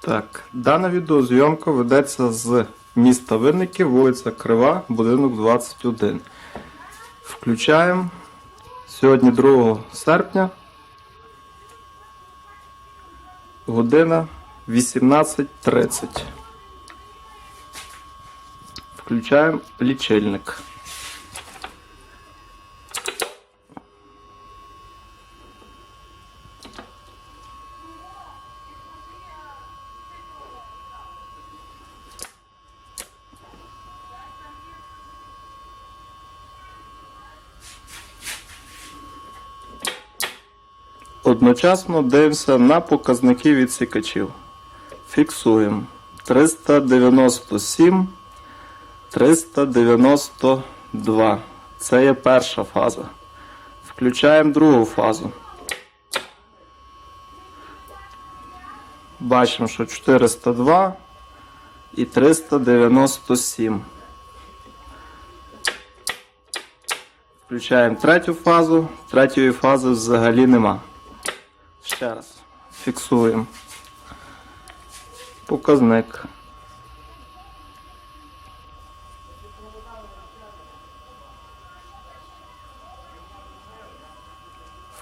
Так, дана відеозйомка ведеться з міста Винників, вулиця Крива, будинок 21. Включаємо сьогодні 2 серпня, година 18.30. Включаємо лічильник. Одночасно дивимося на показники відсікачів. Фіксуємо 397, 392. Це є перша фаза. Включаємо другу фазу. Бачимо, що 402 і 397. Включаємо третю фазу. Третьої фази взагалі нема. Ще раз. Фіксуємо. Показник.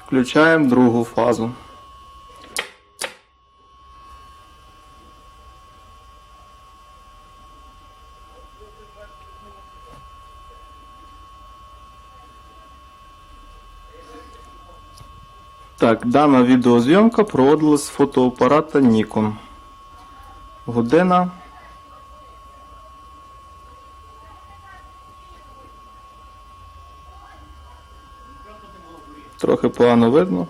Включаємо другу фазу. Так, дана відеозйомка проводилась з фотоапарата Nikon. Година. Трохи погано видно,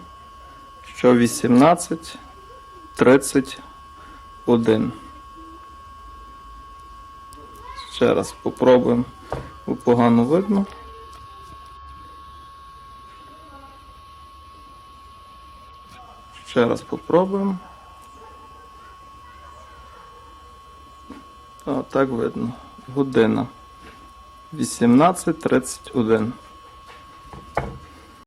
що 18.31. Ще раз попробуємо, бо погано видно. Ще раз попробуємо. А, так видно. Година. 18.31.